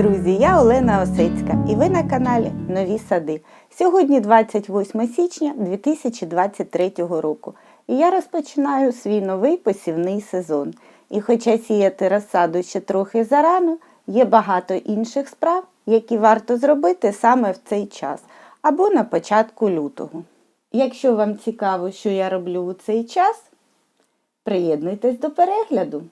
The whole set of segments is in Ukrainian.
Друзі, я Олена Осецька і ви на каналі Нові Сади. Сьогодні 28 січня 2023 року. І я розпочинаю свій новий посівний сезон. І хоча сіяти розсаду ще трохи зарано, є багато інших справ, які варто зробити саме в цей час або на початку лютого. Якщо вам цікаво, що я роблю у цей час, приєднуйтесь до перегляду.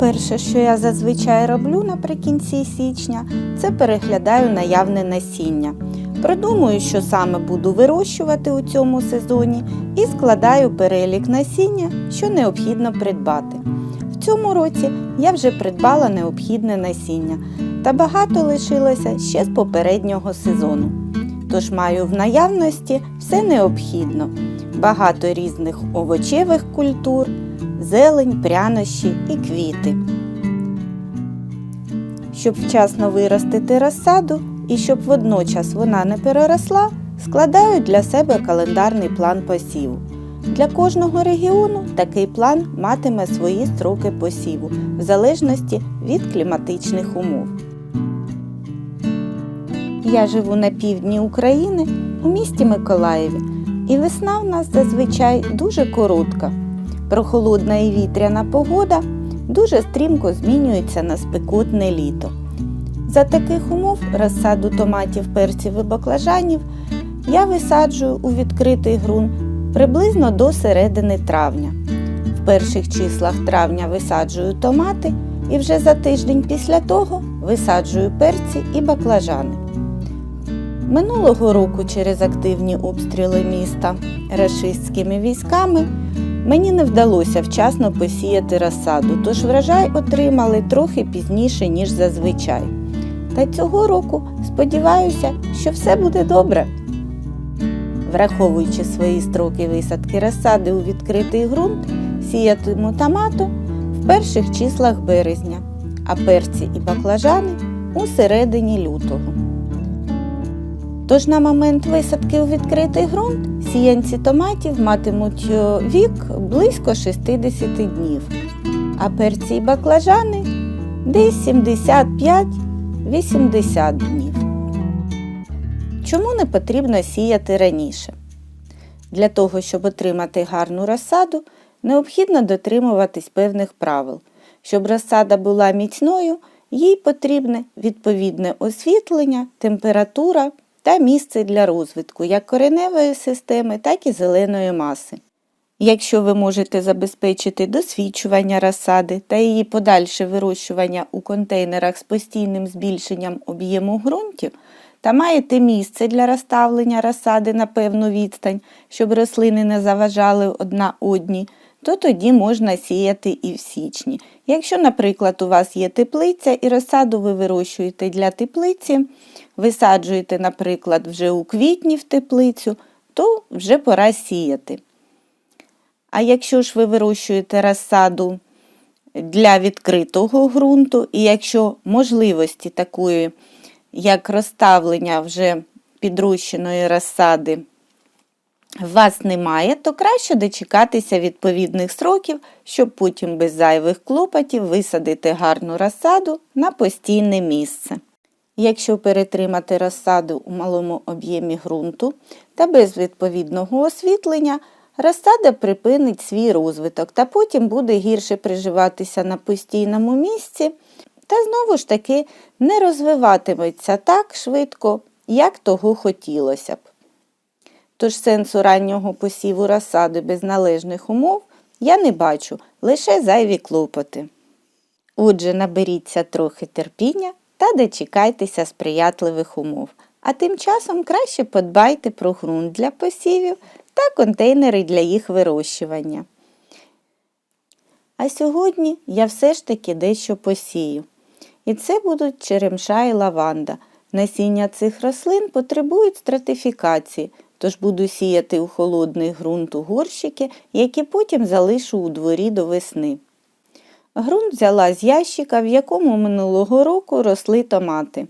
Перше, що я зазвичай роблю наприкінці січня, це переглядаю наявне насіння. Продумую, що саме буду вирощувати у цьому сезоні, і складаю перелік насіння, що необхідно придбати. В цьому році я вже придбала необхідне насіння, та багато лишилося ще з попереднього сезону. Тож маю в наявності все необхідно: багато різних овочевих культур, зелень, прянощі і квіти. Щоб вчасно виростити розсаду і щоб водночас вона не переросла, складаю для себе календарний план посіву. Для кожного регіону такий план матиме свої строки посіву в залежності від кліматичних умов. Я живу на півдні України у місті Миколаєві, і весна в нас зазвичай дуже коротка. Прохолодна і вітряна погода дуже стрімко змінюється на спекотне літо. За таких умов розсаду томатів, перців і баклажанів я висаджую у відкритий ґрунт приблизно до середини травня. В перших числах травня висаджую томати і вже за тиждень після того висаджую перці і баклажани. Минулого року через активні обстріли міста рашистськими військами мені не вдалося вчасно посіяти розсаду, тож врожай отримали трохи пізніше, ніж зазвичай. Та цього року сподіваюся, що все буде добре. Враховуючи свої строки висадки розсади у відкритий ґрунт, сіятиму томату в перших числах березня, а перці і баклажани у середині лютого. Тож на момент висадки у відкритий ґрунт сіянці томатів матимуть е, вік близько 60 днів, а перці і баклажани десь 75-80 днів. Чому не потрібно сіяти раніше? Для того, щоб отримати гарну розсаду, необхідно дотримуватись певних правил. Щоб розсада була міцною, їй потрібне відповідне освітлення, температура та місце для розвитку як кореневої системи, так і зеленої маси. Якщо ви можете забезпечити досвідчування розсади та її подальше вирощування у контейнерах з постійним збільшенням об'єму ґрунтів, та маєте місце для розставлення розсади на певну відстань, щоб рослини не заважали одна одній, то тоді можна сіяти і в січні. Якщо, наприклад, у вас є теплиця і розсаду ви вирощуєте для теплиці, висаджуєте, наприклад, вже у квітні в теплицю, то вже пора сіяти. А якщо ж ви вирощуєте розсаду для відкритого ґрунту, і якщо можливості такої, як розставлення вже підрощеної розсади, вас немає, то краще дочекатися відповідних сроків, щоб потім без зайвих клопотів висадити гарну розсаду на постійне місце. Якщо перетримати розсаду у малому об'ємі ґрунту та без відповідного освітлення, розсада припинить свій розвиток та потім буде гірше приживатися на постійному місці та знову ж таки не розвиватиметься так швидко, як того хотілося б. Тож сенсу раннього посіву розсади без належних умов я не бачу, лише зайві клопоти. Отже, наберіться трохи терпіння та дочекайтеся сприятливих умов. А тим часом краще подбайте про ґрунт для посівів та контейнери для їх вирощування. А сьогодні я все ж таки дещо посію. І це будуть черемша і лаванда. Насіння цих рослин потребують стратифікації, тож буду сіяти у холодний ґрунт у горщики, які потім залишу у дворі до весни. Грунт взяла з ящика, в якому минулого року росли томати.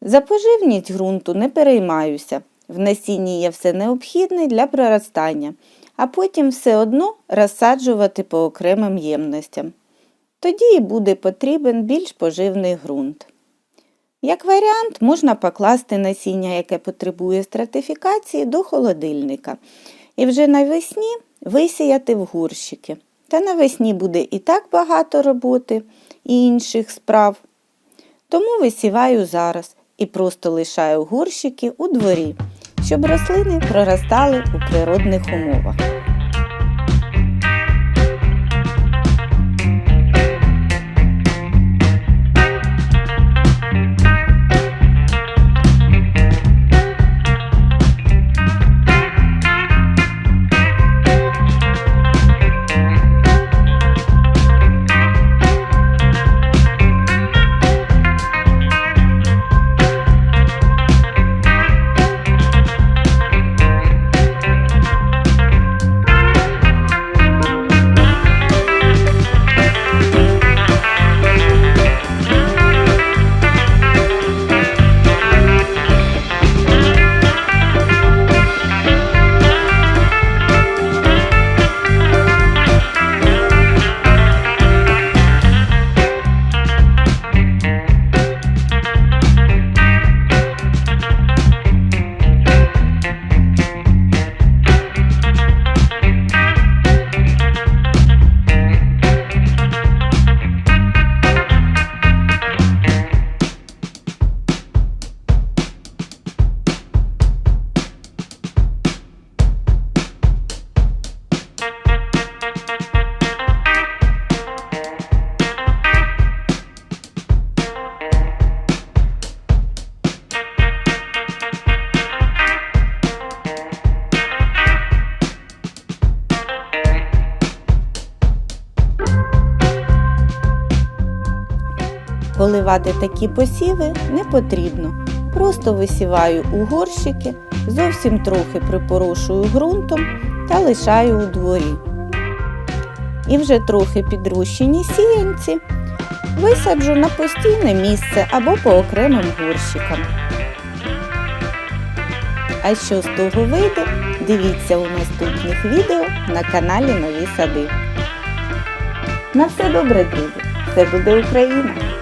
За поживність ґрунту не переймаюся. В насінні є все необхідне для проростання, а потім все одно розсаджувати по окремим ємностям. Тоді і буде потрібен більш поживний ґрунт. Як варіант, можна покласти насіння, яке потребує стратифікації, до холодильника і вже навесні висіяти в горщики. Та навесні буде і так багато роботи і інших справ. Тому висіваю зараз і просто лишаю горщики у дворі, щоб рослини проростали у природних умовах. Поливати такі посіви не потрібно. Просто висіваю у горщики, зовсім трохи припорошую ґрунтом та лишаю у дворі. І вже трохи підрощені сіянці висаджу на постійне місце або по окремим горщикам. А що з того вийде, дивіться у наступних відео на каналі Нові Сади. На все добре, друзі! Все буде Україна!